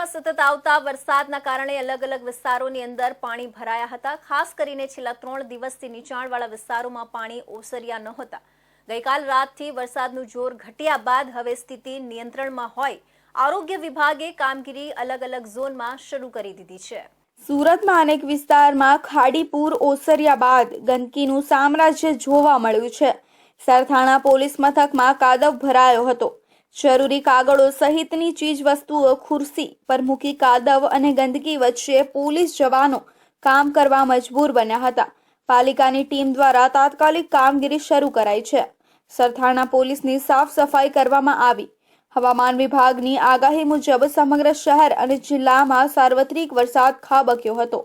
સુરતમાં સતત આવતા વરસાદના કારણે અલગ અલગ વિસ્તારોની અંદર પાણી ભરાયા હતા. ખાસ કરીને છેલ્લા ત્રણ દિવસથી નીચાણવાળા વિસ્તારોમાં પાણી ઓસર્યા નહોતા. ગઈકાલ રાતથી વરસાદનું જોર ઘટ્યા બાદ હવે સ્થિતિ નિયંત્રણમાં હોય. આરોગ્ય વિભાગે કામગીરી અલગ અલગ ઝોનમાં શરૂ કરી દીધી છે. સુરતમાં અનેક વિસ્તારમાં ખાડીપુર ઓસર્યા બાદ ગંદકીનું સામ્રાજ્ય જોવા મળ્યું છે. સરથાણા પોલીસ મથકમાં કાદવ ભરાયો હતો. જરૂરી કાગળો સહિતની ચીજ વસ્તુઓ ખુરશી પર મૂકી કાદવ અને ગંદકી વચ્ચે પોલીસ જવાનો કામ કરવા મજબૂર બન્યા હતા. પાલિકાની ટીમ દ્વારા તાત્કાલિક કામગીરી શરૂ કરાઈ છે. સરથાણા પોલીસની સાફ સફાઈ કરવામાં આવી. હવામાન વિભાગની આગાહી મુજબ સમગ્ર શહેર અને જિલ્લામાં સાર્વત્રિક વરસાદ ખાબક્યો હતો,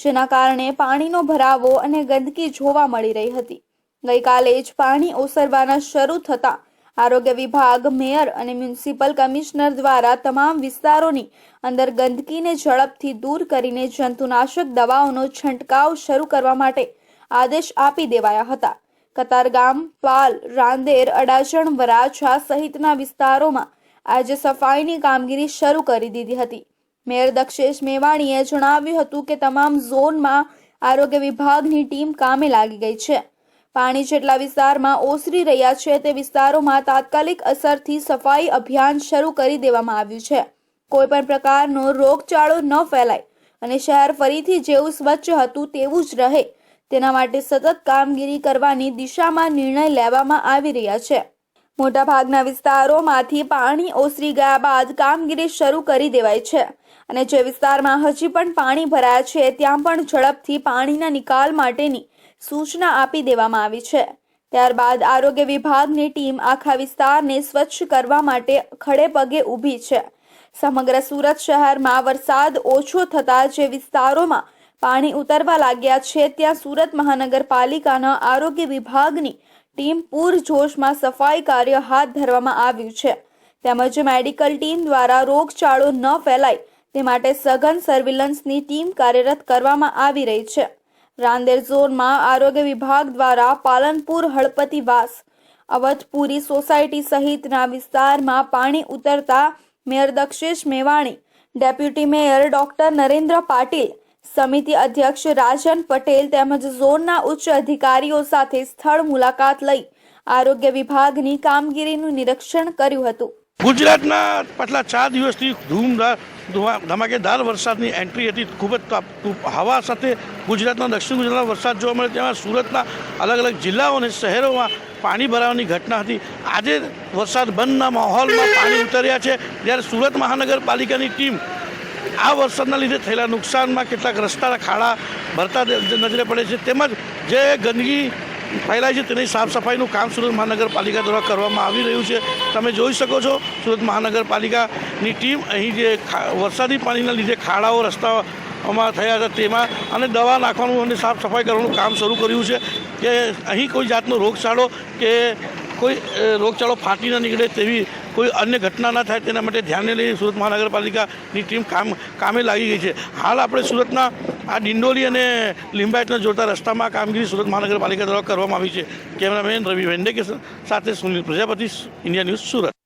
જેના કારણે પાણીનો ભરાવો અને ગંદકી જોવા મળી રહી હતી. ગઈકાલે જ પાણી ઓસરવાના શરૂ થતા આરોગ્ય વિભાગ, મેયર અને મ્યુનિસિપલ કમિશનર દ્વારા તમામ વિસ્તારોની અંદર ગંદકીને ઝડપથી દૂર કરીને જંતુનાશક દવાઓનો છંટકાવ શરૂ કરવા માટે આદેશ આપી દેવાયા હતા. કતારગામ પાલ, રાંદેર, અડાજણ, વરાછા સહિતના વિસ્તારોમાં આજે સફાઈની કામગીરી શરૂ કરી દીધી હતી. મેયર દક્ષેશ મેવાણીએ જણાવ્યું હતું કે તમામ ઝોનમાં આરોગ્ય વિભાગની ટીમ કામે લાગી ગઈ છે. પાણી જેટલા વિસ્તારમાં ઓસરી રહ્યા છે તે વિસ્તારોમાં તાત્કાલિક અસરથી સફાઈ અભિયાન શરૂ કરી દેવામાં આવ્યું છે. કોઈ પણ પ્રકારનો રોગચાળો ન ફેલાય અને શહેર ફરીથી જેવું સ્વચ્છ હતું તેવું જ રહે. તેના માટે સતત કામગીરી કરવાની દિશામાં નિર્ણય લેવામાં આવી રહ્યા છે. મોટાભાગના વિસ્તારોમાંથી પાણી ઓસરી ગયા બાદ કામગીરી શરૂ કરી દેવાય છે અને જે વિસ્તારમાં હજી પણ પાણી ભરાયા છે, ત્યાં પણ ઝડપથી પાણીના નિકાલ માટેની સૂચના આપી દેવામાં આવી છે. ત્યારબાદ આરોગ્ય વિભાગની ટીમ આખા વિસ્તારને સ્વચ્છ કરવા માટે ખડે પગે ઊભી છે. સમગ્ર સુરત શહેરમાં વરસાદ ઓછો થતા જે વિસ્તારોમાં પાણી ઉતરવા લાગ્યા છે, ત્યાં સુરત મહાનગરપાલિકાના આરોગ્ય વિભાગની ટીમ પૂરજોશમાં સફાઈ કાર્ય હાથ ધરવામાં આવ્યું છે. તેમજ મેડિકલ ટીમ દ્વારા રોગચાળો ન ફેલાય તે માટે સઘન સર્વેલન્સની ટીમ કાર્યરત કરવામાં આવી રહી છે. રાંદેર ઝોનમાં આરોગ્ય વિભાગ દ્વારા પાલનપુર હળપતિવાસ અવધપુરી સોસાયટી સહિતના વિસ્તારમાં પાણી ઉતરતા mayor Dakshesh Mevani, deputy mayor doctor Narendra Patil, સમિતિ અધ્યક્ષ રાજન પટેલ તેમજ ઝોનના ઉચ્ચ અધિકારીઓ સાથે સ્થળ મુલાકાત લઈ આરોગ્ય વિભાગની કામગીરીનું નિરીક્ષણ કર્યું હતું. ગુજરાતના પાછલા ચાર દિવસથી ધૂમધાર ધુમા- ધમાકેદાર વરસાદની એન્ટ્રી હતી. ખૂબ જ હવા સાથે ગુજરાતના, દક્ષિણ ગુજરાતમાં વરસાદ જોવા મળે તેમાં સુરતના અલગ અલગ જિલ્લાઓ અને શહેરોમાં પાણી ભરાવાની ઘટના હતી. આજે વરસાદ બંધના માહોલમાં પાણી ઉતર્યા છે. જ્યારે સુરત મહાનગરપાલિકાની ટીમ આ વરસાદના લીધે થયેલા નુકસાનમાં કેટલાક રસ્તાના ખાડા ભરતા નજરે પડે છે. તેમજ જે ગંદકી ફેલાય છે તેની સાફ સફાઈનું કામ સુરત મહાનગરપાલિકા દ્વારા કરવામાં આવી રહ્યું છે, તમે જોઈ શકો છો, સુરત મહાનગરપાલિકાની ટીમ અહીં જે વરસાદી પાણીના લીધે ખાડાઓ રસ્તાઓમાં થયા હતા તેમાં અને દવા નાખવાનું અને સાફ સફાઈ કરવાનું કામ શરૂ કર્યું છે કે અહીં કોઈ જાતનો રોગચાળો કે કોઈ રોગચાળો ફાટી ન નીકળે તેવી કોઈ અન્ય ઘટના ના થાય તેના માટે ધ્યાને લઈ સુરત મહાનગરપાલિકાની ટીમ કામ કામે લાગી ગઈ છે. હાલ આપણે સુરતના આ ડિંડોલી અને લિંબાયતને જોડતા રસ્તામાં કામગીરી સુરત મહાનગરપાલિકા દ્વારા કરવામાં આવી છે. કેમેરામેન રવિ વેન્ડેકે સાથે સુનિલ પ્રજાપતિ, ઇન્ડિયા ન્યૂઝ સુરત.